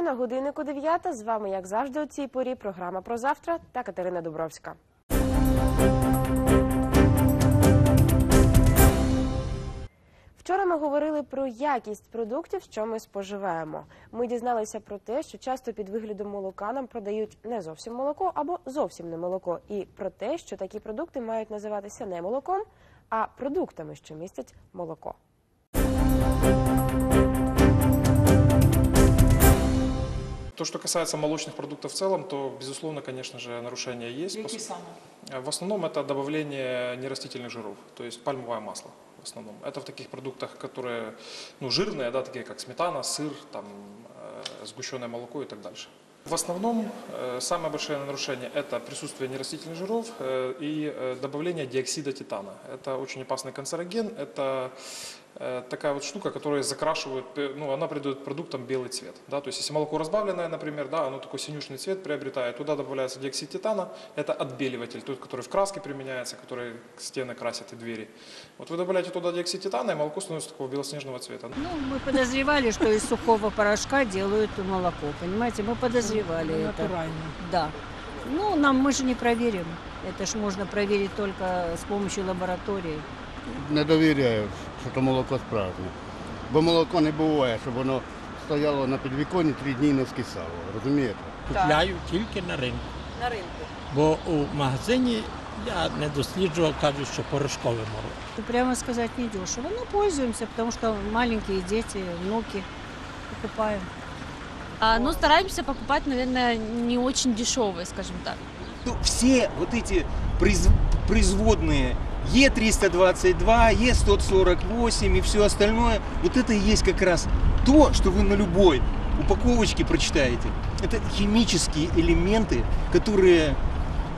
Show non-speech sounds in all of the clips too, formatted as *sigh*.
Вітаю на годиннику 9. З вами, як завжди, у цій порі програма про завтра та Катерина Дубровська. Вчора ми говорили про якість продуктів, що ми споживаємо. Ми дізналися про те, що часто під виглядом молока нам продають не зовсім молоко або зовсім не молоко, і про те, що такі продукти мають називатися не молоком, а продуктами, що містять молоко. То, что касается молочных продуктов в целом, то, безусловно, конечно же, нарушения есть. Які Пос- саме? В основном это добавление нерастительных жиров, то есть пальмовое масло в основном. Это в таких продуктах, которые ну, жирные, да, такие как сметана, сыр, там, э, сгущенное молоко и так дальше. В основном э, самое большое нарушение – это присутствие нерастительных жиров э, и э, добавление диоксида титана. Это очень опасный канцероген, это такая вот штука, которая закрашивает, э, ну, она придает продуктам белый цвет. Да? То есть если молоко разбавленное, например, да, оно такой синюшный цвет приобретает, туда добавляется диоксид титана, это отбеливатель, тот, который в краске применяется, который стены красят и двери. Вот вы добавляете туда диоксид титана, и молоко становится такого белоснежного цвета. Ну, мы подозревали, что из сухого порошка делают молоко, понимаете? Мы подозревали это. Натурально. Да. Ну, нам мы же не проверим. Это ж можно проверить только с помощью лаборатории. не довіряю, що то молоко справжнє. Бо молоко не буває, щоб воно стояло на підвіконні три дні і не скисало. Розумієте? Купляю тільки на ринку. На ринку. Бо у магазині я не досліджував, кажуть, що порошкове молоко. Ну, Прямо сказать, не дешево. Но пользуемся, потому что маленькие дети, внуки покупаем. А, ну, стараемся покупать, наверное, не очень дешевые, скажем так. Ну, все вот эти произ- производные Е322, Е148 и все остальное, вот это и есть как раз то, что вы на любой упаковочке прочитаете. Это химические элементы, которые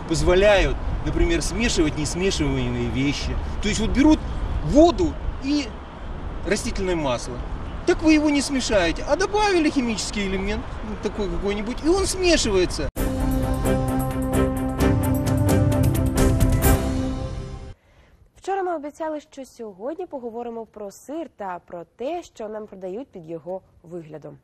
позволяют, например, смешивать несмешиваемые вещи. То есть вот берут воду и растительное масло. Так вы его не смешаете, а добавили химический элемент, ну, такой какой-нибудь, и он смешивается. Вчора обіцяли, що сьогодні поговоримо про сир та про те, що нам продають під його виглядом.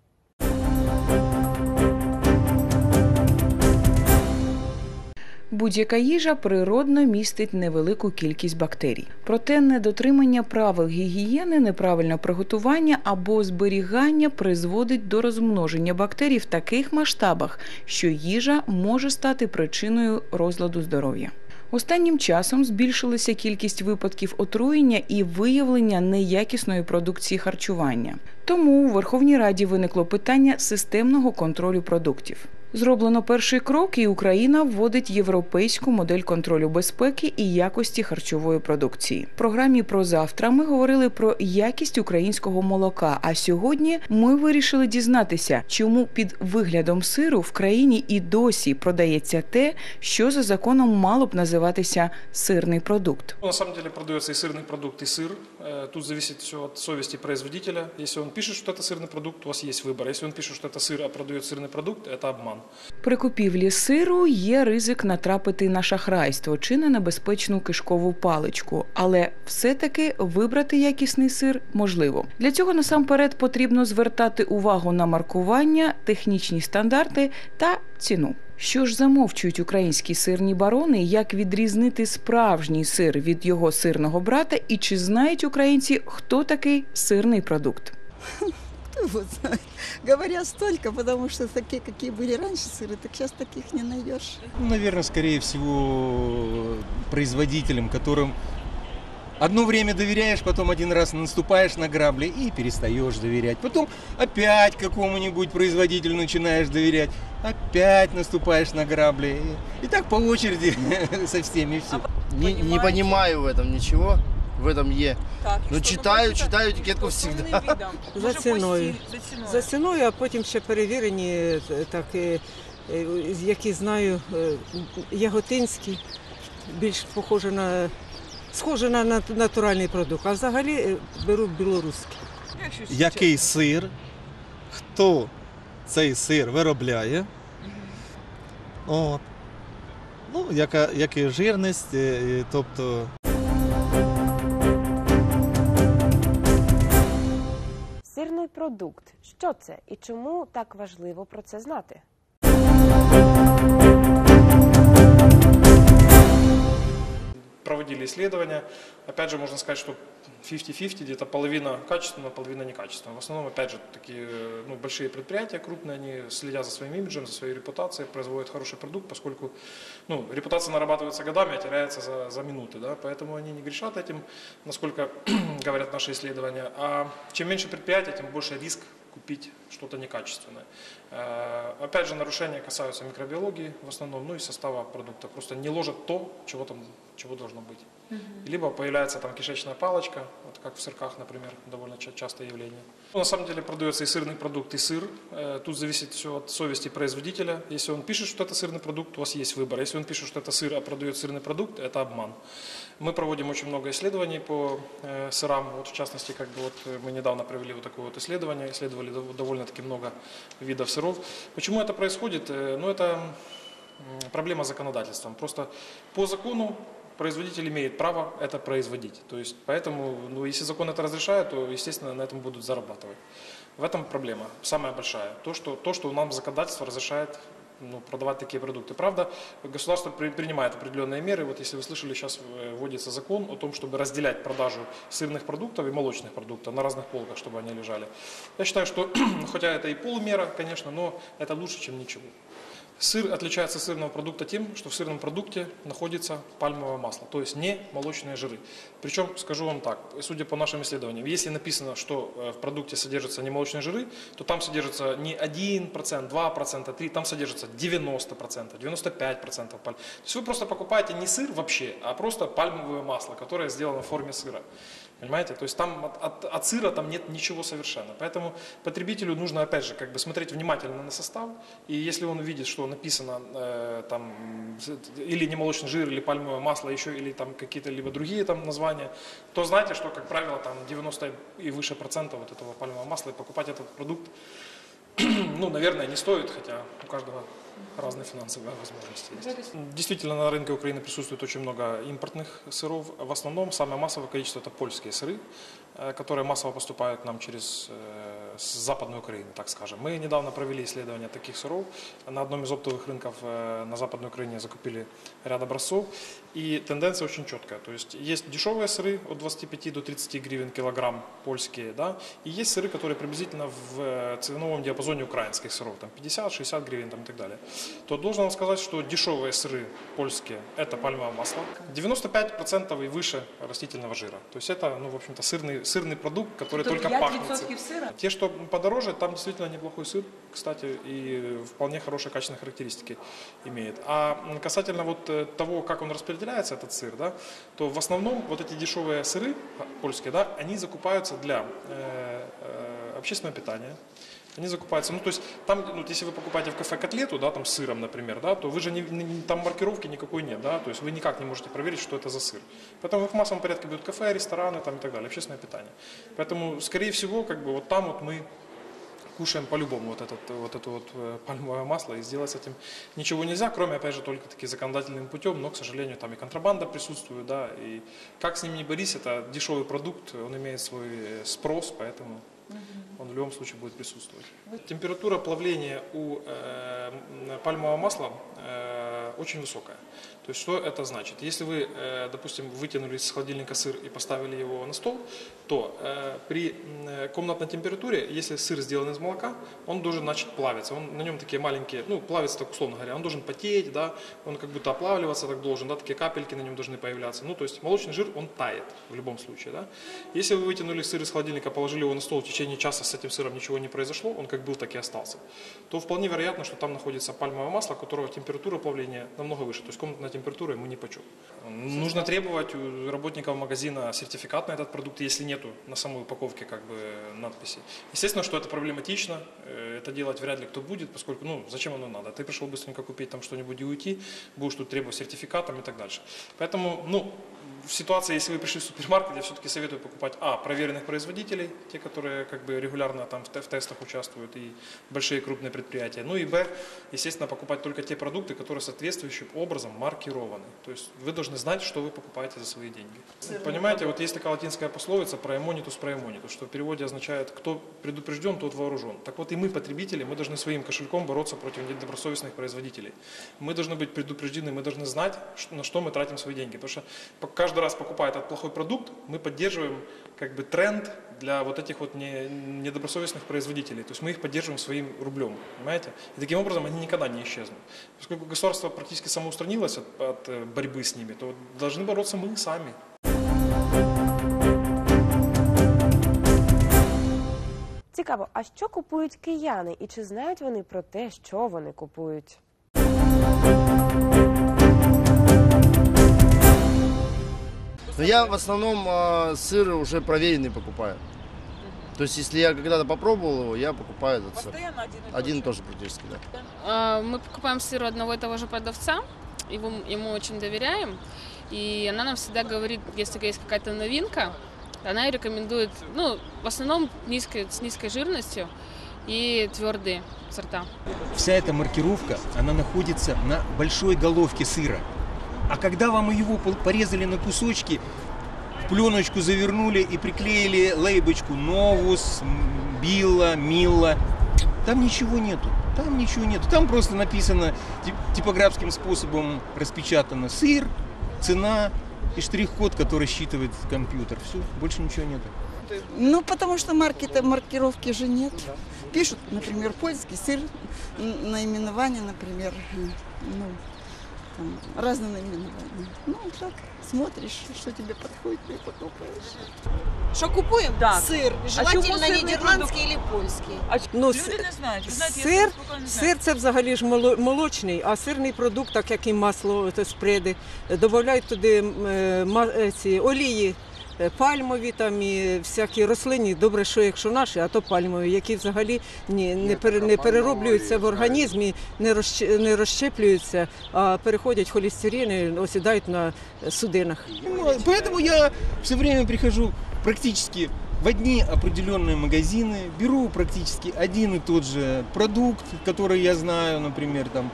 Будь-яка їжа природно містить невелику кількість бактерій. Проте недотримання правил гігієни, неправильне приготування або зберігання призводить до розмноження бактерій в таких масштабах, що їжа може стати причиною розладу здоров'я. Останнім часом збільшилася кількість випадків отруєння і виявлення неякісної продукції харчування. Тому у Верховній Раді виникло питання системного контролю продуктів. Зроблено перший крок, і Україна вводить європейську модель контролю безпеки і якості харчової продукції. В програмі про завтра ми говорили про якість українського молока. А сьогодні ми вирішили дізнатися, чому під виглядом сиру в країні і досі продається те, що за законом мало б називатися сирний продукт. Ну, На самом деле продается и сырный продукт, и сыр. Э, Тут зависит все от совести производителя. Если он пишет, что это сырный продукт, у вас есть выбор. Если он пишет, что это сыр, а продает сырный продукт, это обман. При купівлі сиру є ризик натрапити на шахрайство чи на небезпечну кишкову паличку, але все-таки вибрати якісний сир можливо. Для цього насамперед потрібно звертати увагу на маркування, технічні стандарти та ціну. Що ж замовчують українські сирні барони, як відрізнити справжній сир від його сирного брата, і чи знають українці, хто такий сирний продукт? *laughs* *laughs* Знает? Говорят столько, потому что такие, какие были раньше сыры, так сейчас таких не найдешь. Наверное, скорее всего, производителям, которым одно время доверяешь, потом один раз наступаешь на грабли и перестаешь доверять. Потом опять какому-нибудь производителю начинаешь доверять, опять наступаешь на грабли. И, так по очереди *laughs* со всеми все. Не, не понимаю в этом ничего. В этом Е. Так, Ну, читаю, читаю етикетку всегда. *laughs* За ціною. За ціною, а потім ще перевірені, е, так, е, е, які знаю, яготинські, більш похоже на, схоже на натуральний продукт, а взагалі беру білоруський. який сир, хто цей сир виробляє. От. Ну, яка, яка жирність, тобто продукт. Що це і чому так важливо про це знати? Проводили исследования. Опять же, можно сказать, что 50-50, где-то половина качественного, половина некачественного. В основном, опять же, такие ну, большие предприятия крупные, они следят за своим имиджем, за своей репутацией, производят хороший продукт, поскольку ну, репутация нарабатывается годами, а теряется за, за минуты. Да? Поэтому они не грешат этим, насколько *clears throat* говорят наши исследования. А чем меньше предприятий, тем больше риск купить что-то некачественное. Э, опять же, нарушения касаются микробиологии в основном, ну и состава продукта. Просто не ложат то, чего там чего должно быть. Угу. Либо появляется там кишечная палочка, вот как в сырках, например, довольно частое явление. Ну, на самом деле продается и сырный продукт, и сыр. Э, тут зависит все от совести производителя. Если он пишет, что это сырный продукт, у вас есть выбор. Если он пишет, что это сыр, а продает сырный продукт, это обман. Мы проводим очень много исследований по э, сырам. Вот в частности, как бы вот мы недавно провели вот такое вот исследование, исследовали довольно-таки много видов сыров. Почему это происходит? Ну, это проблема с законодательством. Просто по закону производитель имеет право это производить. То есть, поэтому, ну, если закон это разрешает, то, естественно, на этом будут зарабатывать. В этом проблема самая большая. То, что, то, что нам законодательство разрешает ну, продавать такие продукты. Правда, государство при, принимает определенные меры. Вот если вы слышали, сейчас э, вводится закон о том, чтобы разделять продажу сырных продуктов и молочных продуктов на разных полках, чтобы они лежали. Я считаю, что, *clears throat* хотя это и полмера, конечно, но это лучше, чем ничего. Сыр отличается от сырного продукта тем, что в сырном продукте находится пальмовое масло, то есть не молочные жиры. Причем, скажу вам так, судя по нашим исследованиям, если написано, что э, в продукте содержатся не молочные жиры, то там содержится не 1%, 2%, 3%, там содержится 90%, 95% пальм. То есть вы просто покупаете не сыр вообще, а просто пальмовое масло, которое сделано в форме сыра. Понимаете? То есть там от, от, от сыра там нет ничего совершенно. Поэтому потребителю нужно, опять же, как бы смотреть внимательно на состав. И если он увидит, что написано э, там или не молочный жир, или пальмовое масло, еще или там какие-то либо другие там названия, то знайте, что, как правило, там 90 и выше процентов вот этого пальмового масла, и покупать этот продукт, *clears throat* ну, наверное, не стоит, хотя у каждого разные финансовые возможности есть. Действительно, на рынке Украины присутствует очень много импортных сыров. В основном самое массовое количество это польские сыры, э, которые массово поступают нам через э, с Западной Украины, так скажем. Мы недавно провели исследование таких сыров. На одном из оптовых рынков э, на Западной Украине закупили ряд образцов. И тенденция очень четкая. То есть есть дешевые сыры от 25 до 30 гривен килограмм польские, да, и есть сыры, которые приблизительно в ценовом диапазоне украинских сыров, там 50-60 гривен там, и так далее то должен вам сказать, что дешевые сыры польские – это пальмовое масло, 95% и выше растительного жира. То есть это, ну, в общем-то, сырный, сырный продукт, который Тут только пахнет. Те, что подороже, там действительно неплохой сыр, кстати, и вполне хорошие качественные характеристики имеет. А касательно вот э, того, как он распределяется, этот сыр, да, то в основном вот эти дешевые сыры польские, да, они закупаются для э, э, общественного питания, они закупаются. Ну, то есть, там, ну, если вы покупаете в кафе котлету, да, там с сыром, например, да, то вы же не, не, там маркировки никакой нет, да, то есть вы никак не можете проверить, что это за сыр. Поэтому в массовом порядке будут кафе, рестораны там и так далее, общественное питание. Поэтому, скорее всего, как бы вот там вот мы кушаем по-любому вот, этот, вот это вот э, пальмовое масло, и сделать с этим ничего нельзя, кроме, опять же, только таки законодательным путем, но, к сожалению, там и контрабанда присутствует, да, и как с ним не борись, это дешевый продукт, он имеет свой спрос, поэтому он в любом случае будет присутствовать. Температура плавления у э, пальмового масла э, очень высокая. То есть что это значит? Если вы, э, допустим, вытянули из холодильника сыр и поставили его на стол, то э, при комнатной температуре, если сыр сделан из молока, он должен начать плавиться. Он, на нем такие маленькие, ну, плавится так условно говоря, он должен потеть, да, он как будто оплавливаться так должен, да, такие капельки на нем должны появляться. Ну, то есть молочный жир, он тает в любом случае, да. Если вы вытянули сыр из холодильника, положили его на стол, в течение часа с этим сыром ничего не произошло, он как был, так и остался, то вполне вероятно, что там находится пальмовое масло, у которого температура плавления намного выше. То есть комнатная температура ему не почем. Нужно требовать у работников магазина сертификат на этот продукт, если нету на самой упаковке как бы надписи. Естественно, что это проблематично, э, это делать вряд ли кто будет, поскольку, ну, зачем оно надо? Ты пришел быстренько купить там что-нибудь и уйти, будешь тут требовать сертификатом и так дальше. Поэтому, ну, в ситуации, если вы пришли в супермаркет, я все-таки советую покупать, а, проверенных производителей, те, которые как бы регулярно там в, те- в тестах участвуют, и большие крупные предприятия. Ну и, б, естественно, покупать только те продукты, которые соответствующим образом маркированы. То есть вы должны знать, что вы покупаете за свои деньги. Понимаете, вот есть такая латинская пословица про эмонитус, про эмонитус, что в переводе означает, кто предупрежден, тот вооружен. Так вот и мы, потребители, мы должны своим кошельком бороться против недобросовестных производителей. Мы должны быть предупреждены, мы должны знать, на что мы тратим свои деньги. Потому что по- каждый раз покупая этот плохой продукт, мы поддерживаем как бы тренд для вот этих вот не- недобросовестных производителей. То есть мы их поддерживаем своим рублем, понимаете? И таким образом они никогда не исчезнут. Поскольку государство практически самоустранилось от, от э, борьбы с ними, то должны бороться мы сами. Цікаво, а що купують кияни, і чи знають вони про те, що вони купують? Но я в основном э, сыр уже проверенный покупаю. То есть, если я когда-то попробовал его, я покупаю этот сыр. Один тоже практически, да. А, Мы покупаем сыр у одного и того же продавца, его, ему очень доверяем, и она нам всегда говорит, если есть какая-то новинка, она и рекомендует, ну, в основном низкой, с низкой жирностью и твердые сорта. Вся эта маркировка, она находится на большой головке сыра. А когда вам его порезали на кусочки, пленочку завернули и приклеили лейбочку «Новус», «Билла», «Милла», там ничего нету. Там ничего нету. Там просто написано тип- типографским способом распечатано сыр, цена и штрих-код, который считывает компьютер. Все, больше ничего нету. Ну, потому что марки маркировки же нет. Пишут, например, польский сыр, наименование, например, ну, там, разные наименования. Ну, так, смотришь, что тебе подходит, и покупаешь. Що купуємо? Так. Сир. А Желательно чому сирний нідерландський або польський. Ну, Ну, Люди си- не знають. Ви знаєте, я сир, спокійно не знаю. сир це взагалі ж моло- молочний, а сирний продукт, так як і масло, це спреди, додають туди м, е, ма- е, ці олії. е, Пальмові там і всякі рослинні, добре, що якщо наші, а то пальмові, які взагалі ні, не, пере, не перероблюються в організмі, не, розщ- не розщеплюються, а переходять холестерини, осідають на судинах. Ну, Поэтому я все время прихожу практически в одни определенные магазины, беру практически один и тот же продукт, который я знаю, например, там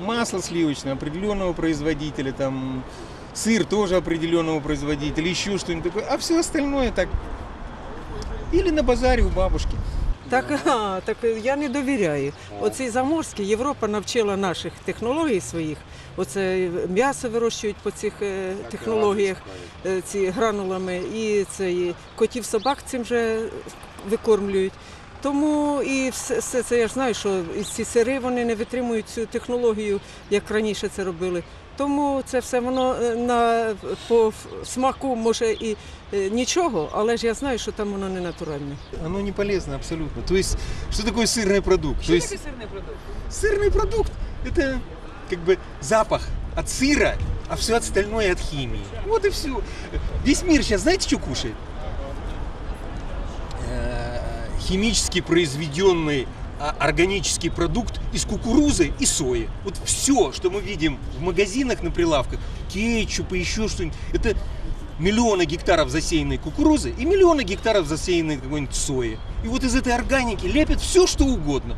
масло сливочное определенного производителя, там сыр тоже определенного производителя, еще что-нибудь такое, а все остальное так или на базаре у бабушки. Так, *laughs* а, так я не довіряю. Оцей заморський Європа навчила наших технологій своїх. Оце м'ясо вирощують по цих е, технологіях, е, ці гранулами, і це і котів собак цим же викормлюють. Тому і все, все це я ж знаю, що і ці сири вони не витримують цю технологію, як раніше це робили. Тому це все воно е, на по ф- смаку може і е, нічого, але ж я знаю, що там воно не натуральне. Оно не полезно абсолютно. То есть, что такое сырный продукт? То есть, сирний продукт? Сырный продукт – это как бы запах от сыра, а все остальное от химии. Вот и все. Весь мир сейчас знаете, что кушает? Химически произведенный а, органический продукт из кукурузы и сои. Вот все, что мы видим в магазинах на прилавках, кетчуп и еще что-нибудь, это миллионы гектаров засеянной кукурузы и миллионы гектаров засеянной какой-нибудь сои. И вот из этой органики лепят все, что угодно.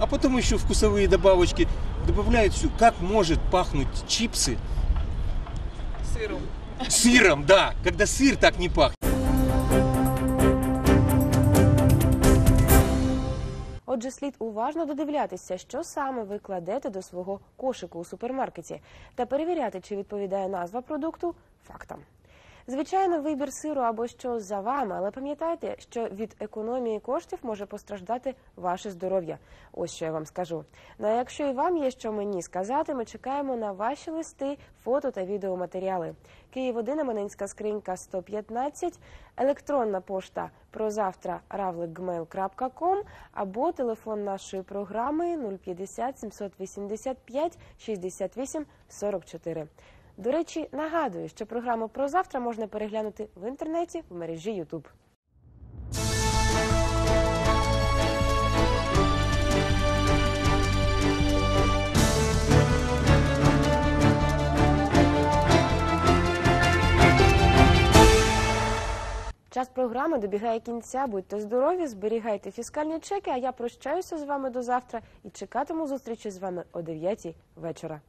А потом еще вкусовые добавочки добавляют все. Как может пахнуть чипсы Сиром. сыром, да, когда сыр так не пахнет. Отже, слід уважно додивлятися, що саме ви кладете до свого кошику у супермаркеті, та перевіряти, чи відповідає назва продукту фактам. Звичайно, вибір сиру або що за вами, але пам'ятайте, що від економії коштів може постраждати ваше здоров'я. Ось що я вам скажу. Ну а якщо і вам є що мені сказати, ми чекаємо на ваші листи, фото та відеоматеріали. Київ 1 Аманинська скринька 115, електронна пошта прозавтра равлик.gmail.com або телефон нашої програми 050 785 68 44. До речі, нагадую, що програму про завтра можна переглянути в інтернеті в мережі Ютуб. Час програми добігає кінця. Будьте здорові, зберігайте фіскальні чеки. А я прощаюся з вами до завтра і чекатиму зустрічі з вами о 9 вечора.